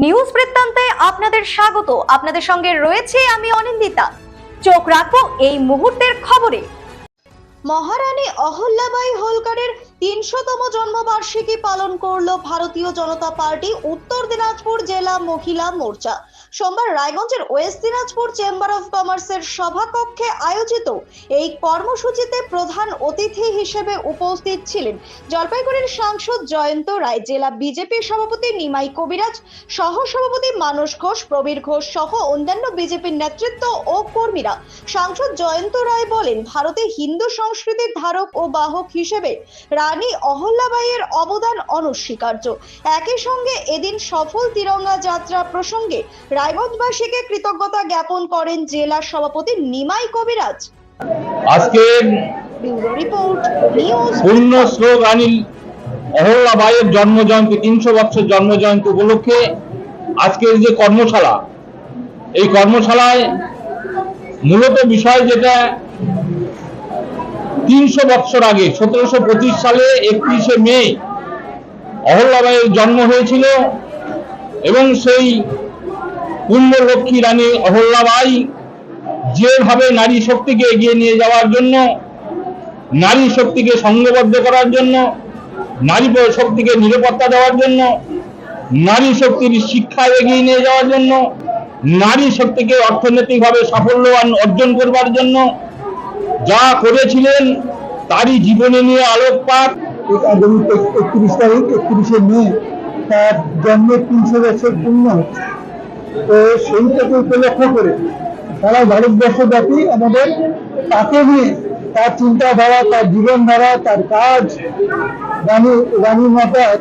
News বৃত্তান্তে আপনাদের স্বাগত। আপনাদের সঙ্গে রয়েছে আমি অনিন্দিতা। চোখ রাখো এই মুহূর্তের খবরে। মহারানী অহল্যাবাই হোলকারের তিনশোতম জন্মবার্ষিকী পালন করল ভারতীয় জনতা পার্টি, উত্তর দিনাজপুর জেলা মহিলা মোর্চা। সোমবার রায়গঞ্জের ওয়েস্ট দিনাজপুর চেম্বার অফ কমার্সের সভাকক্ষে আয়োজিত এই কর্মসূচিতে প্রধান অতিথি হিসেবে উপস্থিত ছিলেন জলপাইগুড়ির সাংসদ জয়ন্ত রায়, জেলা বিজেপি সভাপতি নিমাই কবিরাজ সহ সভাপতি মানস ঘোষ, প্রবীর ঘোষ সহ অন্যান্য বিজেপির নেতৃত্ব ও কর্মীরা। সাংসদ জয়ন্ত রায় বলেন, ভারতে হিন্দু সংস্কৃতির ধারক ও বাহক হিসেবে রানী অহল্যাবাইয়ের অবদান অনস্বীকার্য। একই সঙ্গে এদিন সফল তিরঙ্গা যাত্রা প্রসঙ্গে রায়গঞ্জবাসীকে কৃতজ্ঞতা জ্ঞাপন করেন জেলা সভাপতি নিমাই কবিরাজ। আজকে ব্যুরো রিপোর্ট নিউজ পূর্ণ শ্লোক রানী অহল্যাবাইয়ের জন্ম জয়ন্তী তিনশো বছর জন্ম জয়ন্তী উপলক্ষে আজকের যে কর্মশালা এই কর্মশালায় মূলত বিষয় যেটা তিনশো বছর আগে সতেরোশো পঁচিশ সালে একত্রিশে মে অহল্যাবাইয়ের জন্ম হয়েছিল এবং সেই পূর্ণ লক্ষ্মী রানী অহল্যাবাই যেভাবে নারী শক্তিকে এগিয়ে নিয়ে যাওয়ার জন্য, নারী শক্তিকে সংঘবদ্ধ করার জন্য, নারী শক্তিকে নিরাপত্তা দেওয়ার জন্য, নারী শক্তির শিক্ষা এগিয়ে নিয়ে যাওয়ার জন্য, নারী শক্তিকে অর্থনৈতিকভাবে সাফল্য অর্জন করবার জন্য যা করেছিলেন তারই জীবনে নিয়ে আলোকপাত। একত্রিশ তারিখ, একত্রিশে মে, তার জন্মের তিনশো বছর পূর্ণ হচ্ছে। সেইটাকে উপলক্ষ করে সারা ভারতবর্ষ ব্যাপী আমাদের তাকে নিয়ে তার চিন্তাধারা, তার জীবনধারা, তার কাজ, রানী রানী মাতার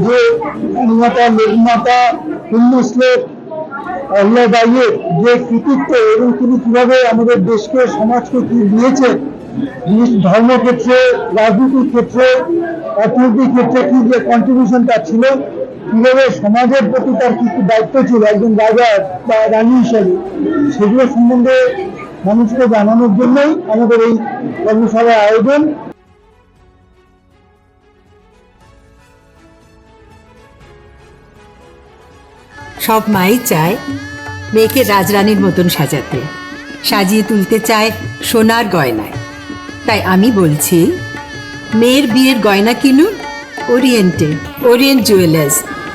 যে রানী মাতা লোকমাতা পুণ্যশ্লোক অল্লাদাইয়ের যে কৃতিত্ব এবং তিনি কীভাবে আমাদের দেশকে, সমাজকে কি জিনিস- ধর্মক্ষেত্রে, রাজনীতির ক্ষেত্রে, অর্থনৈতিক ক্ষেত্রে কি যে কন্ট্রিবিউশন তার ছিল কীভাবে সমাজের প্রতি তার কি কি দায়িত্ব ছিল, একজন রাজা বা রানী হিসেবে, সেগুলো সম্বন্ধে মানুষকে জানানোর জন্যই আমাদের এই কর্মশালার আয়োজন। সব মাই চায় মেয়েকে রাজরানীর মতন সাজাতে, সাজিয়ে তুলতে চায় সোনার গয়নায়। তাই আমি বলছি, মেয়ের বিয়ের গয়না কিনুন ওরিয়েন্টে ওরিয়েন্ট জুয়েলার্স